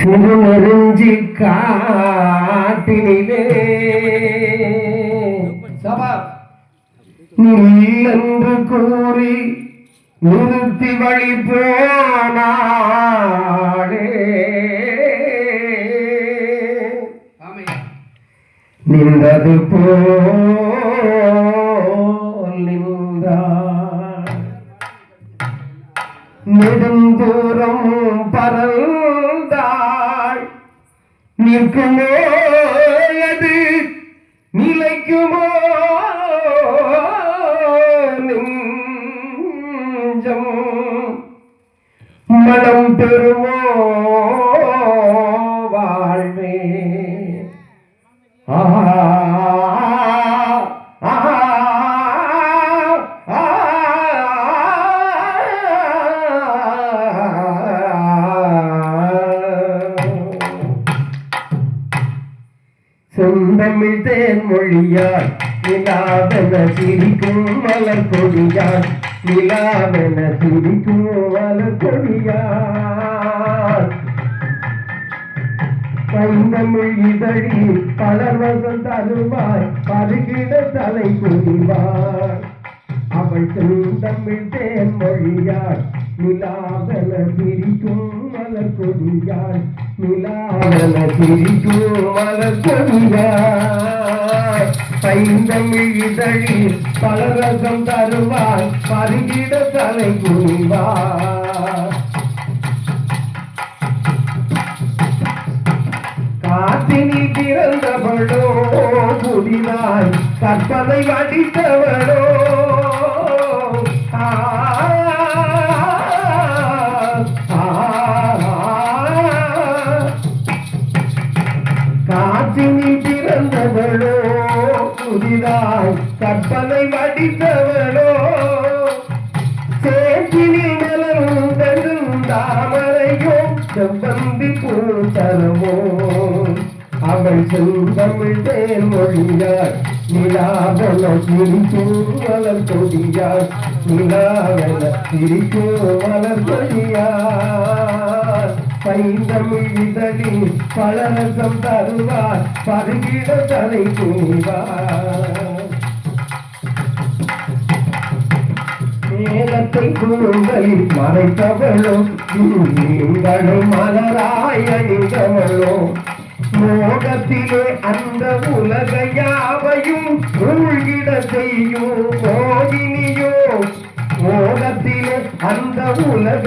திருநெருஞ்சி காட்டினிலே சபா நில்லென்று கூறி நிறுத்தி வழி போனாடே. நின்றது போல் நின்றார். நெடுந்தூரம் பறந்தாள் நிற்குமோ அது நிலைக்குமோ நெஞ்சம்? மனம் பெறுமோ வாழ்வே? ஆ செந்தமிழ் தேன் மொழியார் நிலாவென சிரிக்கும் மலர் கொடியார் நிலாவென சிரிக்கும் மலர் கொடியார் பைந்தமிழ் இதழி பலர் வசம் தருவாய் பருகிட தலை குடிவாய் அவள் செந்தமிழ் தேன் மொழியார் நிலாவென சிரிக்கும் மலர் கொடியாய். நிலாவென சிரிக்கும் மலர் கொடியாய். பைந்தமிழ் இதழி பலர் தருவாய். பருகிட தலை குடிவாய் காத்தினில் பிறந்தவளோ புதினாய் கற்பனை வடித்தவளோ புதிதாய் கற்பனை வடித்தவளோ சேற்றினில் மலர்ந்தெழும் தாமரையோ செவ்வந்தி பூத்தரவோ அவள் செந்தமிழ் தேர் மொழியார் நிலாவல சிரிக்கும் மலர் கொடியார் நிலாவல சிரிக்கும் மலர் கொடியார். பைந்தமிழ் இதழில் பலரசம் தருவார் பருகிட தலை துணிவார் மேலத்தை குழுங்களில் மறைத்தவளோ நீங்களை மலராய் மோகத்திலே அந்த உலக யாவையும் மூழ்கிட செய்யும் மோகினியோ. மோகத்திலே அந்த உலக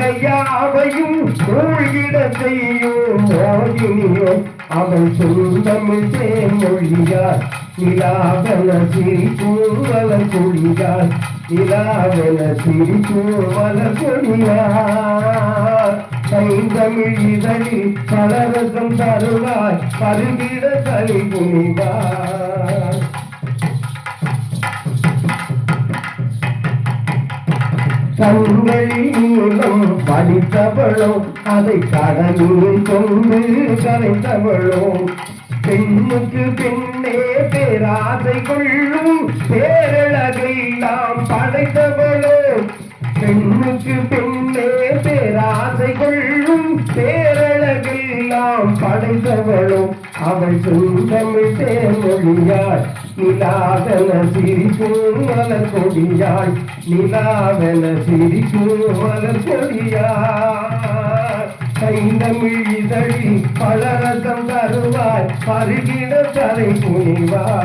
யாவையும் மூழ்கிட செய்யும் மோகினியோ அவள் சொந்தமிழ் தேமொழியார் நிலாவன சிரிக்கும் மலர் கொடியார் நிலாவன சிரிக்கும் மலர் கொடியார் கைந்தமிழ் இதழில் பலரசம் தருவாய் பருகிட தனி புனிவார் கண்களில் நீளம் படித்தவளோ அதை கடலில் கொண்டு கரைத்தவளோ. பெண்ணுக்கு பெண்ணே பேராசை கொள்ளும் பேரழகை நாம் படைத்தவளோ. பெண்ணுக்கு பெண்ணே பேராசை கொள்ளும் பேரழகை நாம் படைத்தவளோ. அவள் சொந்தமிழ் தேமொழியாள் நிலாவென சிரிக்கும் மலர் கொடியாள் நிலாவென சிரிக்கும் மலர் கொடியாள் கைந்தமிழ் இதழி பலரசம் தருவாய். பருகிட தலை புனிவாய்.